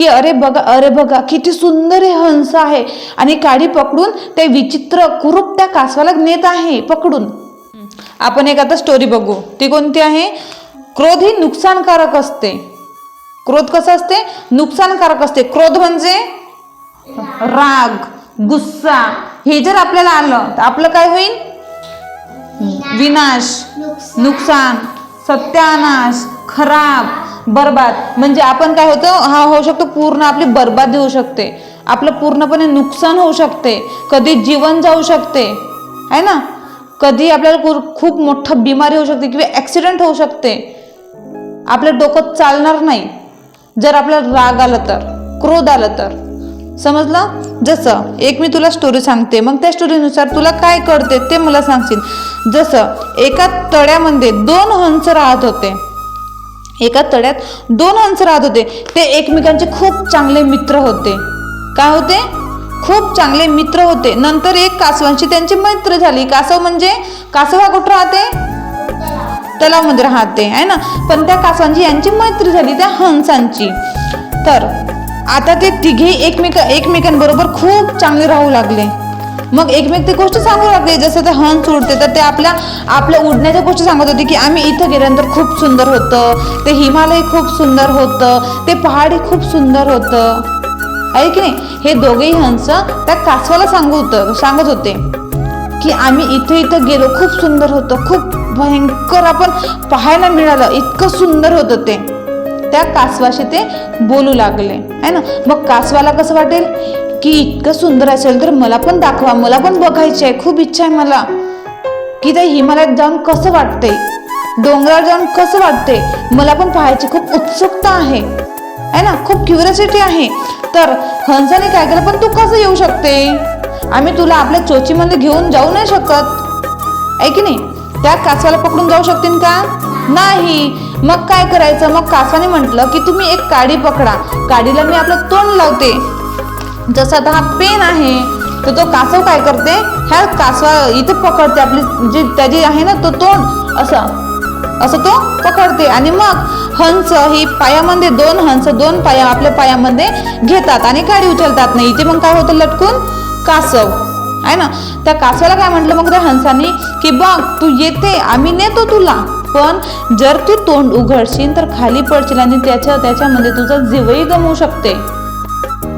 की अरे बघा अरे बघा किती सुंदर हे हंस आहे. आणि काडी पकडून ते विचित्र कुरूप त्या कासवाला नेत आहे पकडून. आपण एक आता स्टोरी बघू. ती कोणती आहे? क्रोध ही नुकसानकारक असते. क्रोध कसं असते? नुकसानकारक असते. क्रोध म्हणजे राग गुस्सा. हे जर आपल्याला आलं तर आपलं काय होईल? विनाश नुकसान सत्यानाश खराब. बरबाद. म्हणजे आपण काय होतं हा होऊ शकतो पूर्ण आपली बर्बाद होऊ शकते. आपलं पूर्णपणे नुकसान होऊ शकते. कधी जीवन जाऊ शकते. आहे ना? कधी आपल्याला खूप- खूप मोठं बिमारी होऊ शकते किंवा ॲक्सिडेंट होऊ शकते. आपलं डोकं चालणार नाही. जर आपल्याला राग आला तर क्रोध आला तर. समजलं? जसं एक मी तुला स्टोरी सांगते. मग त्या स्टोरीनुसार तुला काय कळते ते मला सांगशील. जसं एका तळ्यामध्ये दोन हंस राहत होते. एका तळ्यात दोन हंस राहत होते. ते एकमेकांचे खूप चांगले मित्र होते. काय होते? खूप चांगले मित्र होते. नंतर एक कासवांशी त्यांची मैत्र झाली. कासव म्हणजे कासव हा कुठं राहते? तलावमध्ये राहते आहे ना? पण त्या कासवांची यांची मैत्री झाली त्या हंसांची. तर आता ते तिघे एकमेका एकमेकांबरोबर खूप चांगले राहू लागले. मग एकमेक ते गोष्ट सांगू लागते. जसं ते हंस उडते तर ते आपल्या आपल्या उडण्याच्या गोष्टी सांगत होते की आम्ही इथं गेल्यानंतर खूप सुंदर होतं. ते हिमालय खूप सुंदर होतं. ते पहाडी खूप सुंदर होतं. आहे की नाही? हे दोघेही हंस त्या कासवाला सांगू होतं सांगत होते की आम्ही इथे इथं गेलो खूप सुंदर होतं. खूप भयंकर आपण पाहायला मिळालं. इतकं सुंदर होतं ते. त्या कासवाशी ते बोलू लागले. है ना? मग कासवाला कसं वाटेल? की इतकं सुंदर असेल तर मला पण दाखवा मला पण बघायची आहे खूप इच्छा आहे मला. की ते हिमालयात जाऊन कसं वाटते डोंगरावर जाऊन कसं वाटते मला पण पाहायची खूप उत्सुकता आहे. है ना? खूप क्युरियोसिटी आहे. तर हंसाने काय केलं पण तू कसं येऊ शकते? आम्ही तुला आपल्या चोचीमध्ये घेऊन जाऊ नाही शकत. आहे की नाही? त्या कासवाला पकडून जाऊ शकतील का? नाही. मग काय करायचं? मग कासवाने म्हटलं की तुम्ही एक काडी पकडा. काडीला मी आपलं तोंड लावते. जसं आता हा पेन आहे तर तो कासव काय करते? ह्या कासवा इथं पकडते आपली जी त्याची आहे ना तो तोंड असं असं तो पकडते. आणि मग हंस ही पायामध्ये दोन हंस दोन पाया आपल्या पायामध्ये घेतात आणि गाडी उचलतात नाही. इथे मग काय होतं लटकून? कासव. आहे ना? त्या कासवाला काय म्हटलं मग त्या हंसानी? की बघ तू येते आम्ही नेतो तुला. पण जर तू तोंड उघडशील तर खाली पडशील आणि त्याच्या त्याच्यामध्ये तुझा जीवही गमवू शकते.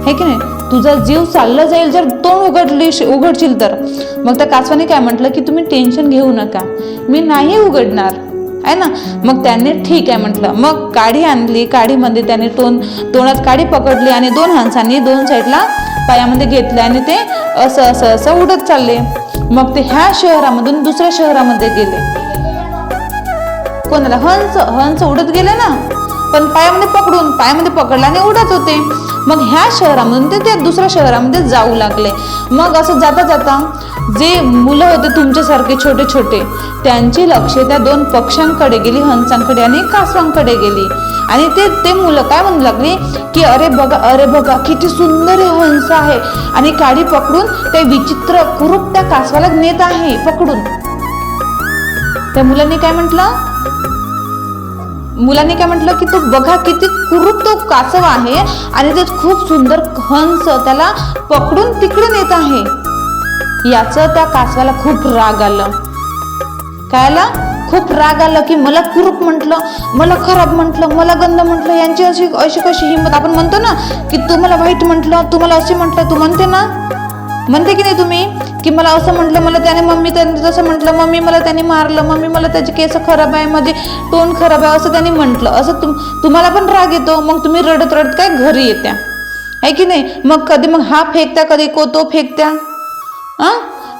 हे की नाही? तुझा जीव चालला जाईल जर तोंड उघडली उघडशील तर. मग त्या कासवाने काय म्हटलं की तुम्ही टेन्शन घेऊ नका. मी नाही उघडणार. आहे ना? मग त्याने ठीक आहे म्हटलं. मग काडी आणली काडीमध्ये त्याने तोंड तोंडात काडी पकडली आणि दोन हंसांनी दोन साईडला पायामध्ये घेतले आणि ते असं असं असं उडत चालले. मग ते ह्या शहरामधून दुसऱ्या शहरामध्ये गेले. कोणाला? हंस हंस उडत गेले ना? पण पायामध्ये पकडून पायामध्ये पकडला आणि उडत होते. मग ह्या शहरामधून ते त्या दुसऱ्या शहरामध्ये जाऊ लागले. मग असं जाता जाता जे मुलं होते तुमच्यासारखे छोटे छोटे त्यांची लक्ष त्या दोन पक्ष्यांकडे गेली हंसांकडे आणि कासवांकडे गेली. आणि ते ते मुलं काय म्हणू लागली की अरे बघा अरे बघा किती सुंदर हे हंस आहे. आणि काडी पकडून ते विचित्र कुरूप त्या कासवाला नेत आहे पकडून. त्या मुलांनी काय म्हटलं? मुलांनी काय म्हटलं की तो बघा किती कुरूप तो कासव आहे आणि ते खूप सुंदर हंस त्याला पकडून तिकडे नेत आहे. याचं त्या कासवाला खूप राग आलं. काय आलं खूप राग आलं की मला कुरूप म्हटलं मला खराब म्हटलं मला गंद म्हटलं यांची अशी अशी कशी हिंमत? आपण म्हणतो ना की तू मला वाईट म्हटलं तू मला असे म्हटलं तू म्हणते ना? म्हणते की नाही तुम्ही? की मला असं म्हटलं मला त्याने मम्मी त्याने तसं म्हटलं मम्मी मला त्याने मारलं मम्मी मला त्याचे केस खराब आहे माझे तोंड खराब आहे असं त्यांनी म्हटलं. असं तुम तुम्हाला पण राग येतो मग तुम्ही रडत रडत काय घरी येत्या? आहे की नाही? मग कधी मग हा फेकत्या कधी को तो फेकत्या? आ?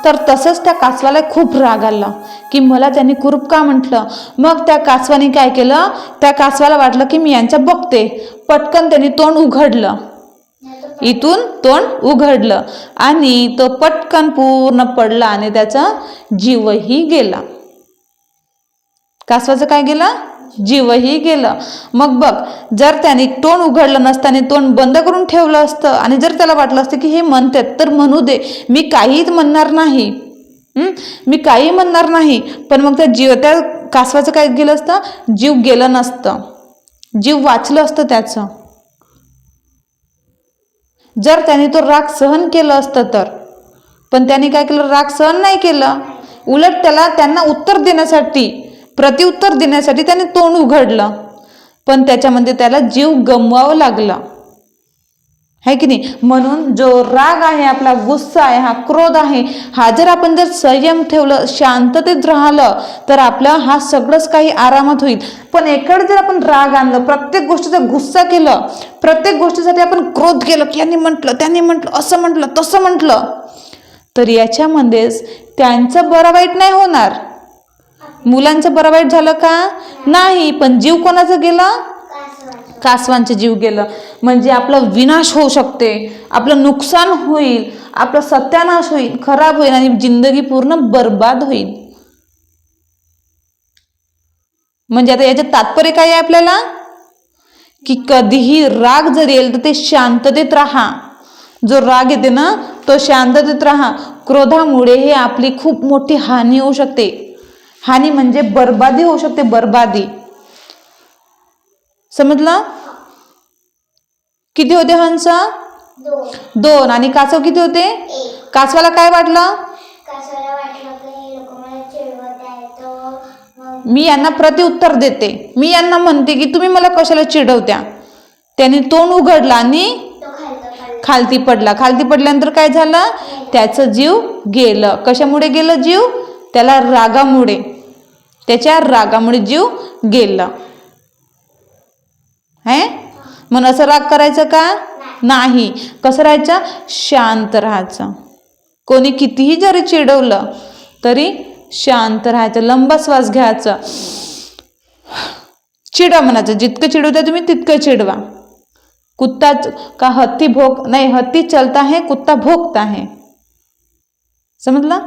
तर तसंच त्या कासवाला खूप राग आला की मला त्यांनी कुरूप का म्हटलं? मग त्या कासवाने काय केलं? त्या कासवाला वाटलं की मी यांच्या बघते. पटकन त्यांनी तोंड उघडलं. इथून तोंड उघडलं आणि तो पटकन पूर्ण पडला आणि त्याचा जीवही गेला. कासवाचं काय गेलं? जीवही गेलं. मग बघ जर त्याने तोंड उघडलं नसतं आणि तोंड बंद करून ठेवलं असतं आणि जर त्याला वाटलं असतं की हे म्हणतात तर म्हणू दे. मी काहीच म्हणणार नाही. मी काही म्हणणार नाही. पण मग त्या जीव त्या कासवाचं काय गेलं असतं? जीव गेलं नसतं. जीव वाचलं असतं त्याचं. जर त्याने तो राग सहन केलं असतं तर. पण त्याने काय केलं? राग सहन नाही केलं. उलट त्याला त्यांना उत्तर देण्यासाठी प्रतिउत्तर देण्यासाठी त्याने तोंड उघडलं. पण त्याच्यामध्ये त्याला जीव गमवावं लागला. है की नाही? म्हणून जो राग आहे आपला गुस्सा आहे हा क्रोध आहे हा जर आपण जर संयम ठेवलं शांततेत राहिलं तर आपलं हा सगळंच काही आरामात होईल. पण एकडे जर आपण राग आणलं प्रत्येक गोष्टीचा गुस्सा केलं प्रत्येक गोष्टीसाठी आपण क्रोध केलं की यांनी म्हटलं त्यांनी म्हटलं असं म्हटलं तसं म्हटलं तर याच्यामध्येच त्यांचं बरं वाईट नाही होणार. मुलांचं बरं वाईट झालं का? नाही पण जीव कोणाचं गेलं? कासवांचं जीव गेलं. म्हणजे आपला विनाश होऊ शकते आपलं नुकसान होईल आपला सत्यानाश होईल खराब होईल आणि जिंदगी पूर्ण बर्बाद होईल. म्हणजे आता याचे तात्पर्य काय आहे आपल्याला? की कधीही राग जर येईल तर ते शांततेत राहा. जो राग येते ना तो शांततेत राहा. क्रोधामुळे हे आपली खूप मोठी हानी होऊ शकते. हानी म्हणजे बर्बादी होऊ शकते बर्बादी. समजलं? किती होते हंस? दोन. आणि कासव किती होते? कासवाला काय वाटलं? मी यांना प्रत्युत्तर देते. मी यांना म्हणते की तुम्ही मला कशाला चिडवत्या? त्याने तोंड उघडलं आणि तो खालतं पडला. खालती पडला. खालती पडल्यानंतर काय झालं? त्याचं जीव गेलं. कशामुळे गेलं जीव? त्याला रागामुळे. त्याच्या रागामुळे जीव गेला. है? मग असं राग करायचं का? नाही. कसं राहायचं? शांत राहायचं. कोणी कितीही जरी चिडवलं तरी शांत राहायचं लंबा श्वास घ्यायचा. चिडवा म्हणायचं. जितकं चिडवता तुम्ही तितकं चिडवा. कुत्ता का हत्ती भोग नाही हत्ती चलता है कुत्ता भोगता है समजलं?